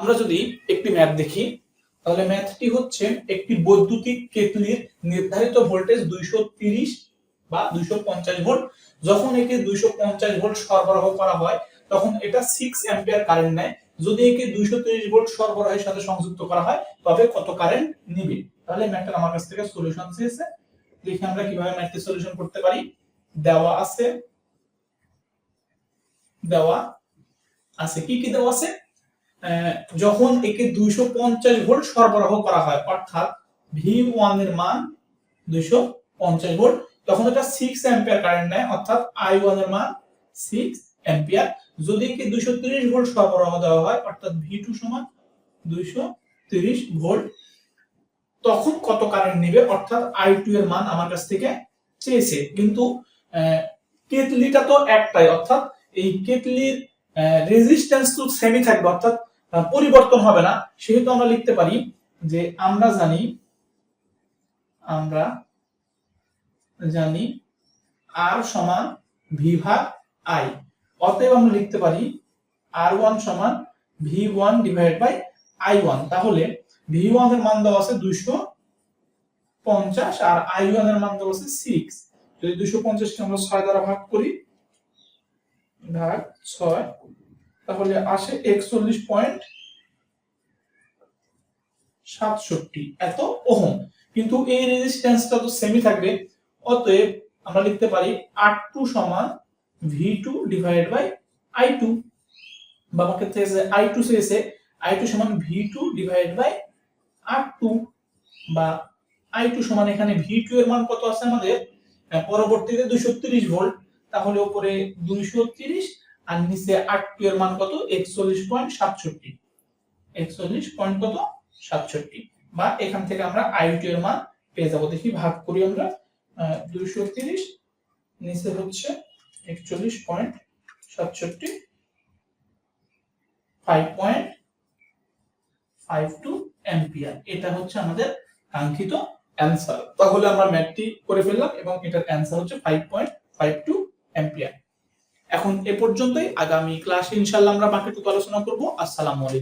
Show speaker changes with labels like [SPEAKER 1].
[SPEAKER 1] আমরা যদি একটি ম্যাথ দেখি, তাহলে ম্যাথটি হচ্ছে একটি বৈদ্যুতিক কেটলির নির্ধারিত ভোল্টেজ দুইশো তিরিশ বা দুইশো পঞ্চাশ ভোল্ট যখন একে দুইশো পঞ্চাশ ভোল্ট সরবরাহ করা হয়, তখন এটা সিক্স অ্যাম্পিয়ার কারেন্ট নেয়। যদি একে দুইশো তিরিশ ভোল্ট সরবরাহের সাথে সংযুক্ত করা হয়, তবে কত কারেন্ট নিবে? তাহলে ম্যাথটা আমার কাছ থেকে সলিউশন চেয়েছে। দেখি আমরা কীভাবে ম্যাথটি সলিউশন করতে পারি। দেওয়া আছে। দেওয়া আছে। কি কি দেওয়া আছে? যখন একে দুইশো পঞ্চাশ ভোল্ট সরবরাহ করা হয় অর্থাৎ ভি ওয়ানের মান দুইশো পঞ্চাশ ভোল্ট তখন এটা সিক্স অ্যাম্পিয়ার কারেন্ট নেয় অর্থাৎ আই ওয়ানের মান সিক্স অ্যাম্পিয়ার যদি একে দুইশো তিরিশ ভোল্ট সরবরাহ দেওয়া হয় অর্থাৎ ভি টু সমান দুইশো তিরিশ ভোল্ট তখন কত কারেন্ট নেবে? অর্থাৎ আই টু এর মান আমার কাছ থেকে চেয়েছে। কিন্তু আহ, কেটলিটা তো একটাই অর্থাৎ এই কেটলির রেজিস্ট্যান্স তো সেমি থাকবে, অর্থাৎ পরিবর্তন হবে না। সেহেতু আমরা লিখতে পারি যে আমরা জানি আমরা জানি আর সমান ভি ভাগ আই অতএব আমরা লিখতে পারি আর ওয়ান সমান V one divide by I one তাহলে ভি ওয়ানের মান দেওয়া আছে দুইশো পঞ্চাশ আর আই ওয়ানের মান দেওয়া আছে সিক্স যদি দুইশো পঞ্চাশকে আমরা ছয় দ্বারা ভাগ করি ভাগ ছয়, তাহলে আসে একচল্লিশ পয়েন্ট সাতষট্টি। এত ওহম। কিন্তু এই রেজিস্ট্যান্সটা তো সেমি থাকবে। অতএব আমরা লিখতে পারি আর টু সমান V two divide by I two বা চেয়েছে আই টু চেয়েছে আই টু সমান V two divide by R two বা আই টু সমান এখানে ভি টু এর মান কত আছে আমাদের? পরবর্তীতে দুইশো তিরিশ ভোল্ট তাহলে উপরে দুইশো তিরিশ আর নিচে আট টু এর মান কত? একচল্লিশ পয়েন্ট সাতষট্টি। একচল্লিশ পয়েন্ট কত? সাতষট্টি। বা এখান থেকে আমরা আই টু এর মান পেয়ে যাব। দেখি ভাগ করি আমরা। দুইশো তিরিশ, নিচে হচ্ছে একচল্লিশ পয়েন্ট সাতষট্টি। Five point five two ampere. এটা হচ্ছে আমাদের কাঙ্ক্ষিত অ্যান্সার। তাহলে আমরা ম্যাথটি করে ফেললাম এবং এটার অ্যান্সার হচ্ছে five point five two ampere এখন এ পর্যন্তই। আগামী ক্লাসে ইনশাল্লাহ আমরা বাকিটুকু আলোচনা করব। আসসালামু আলাইকুম।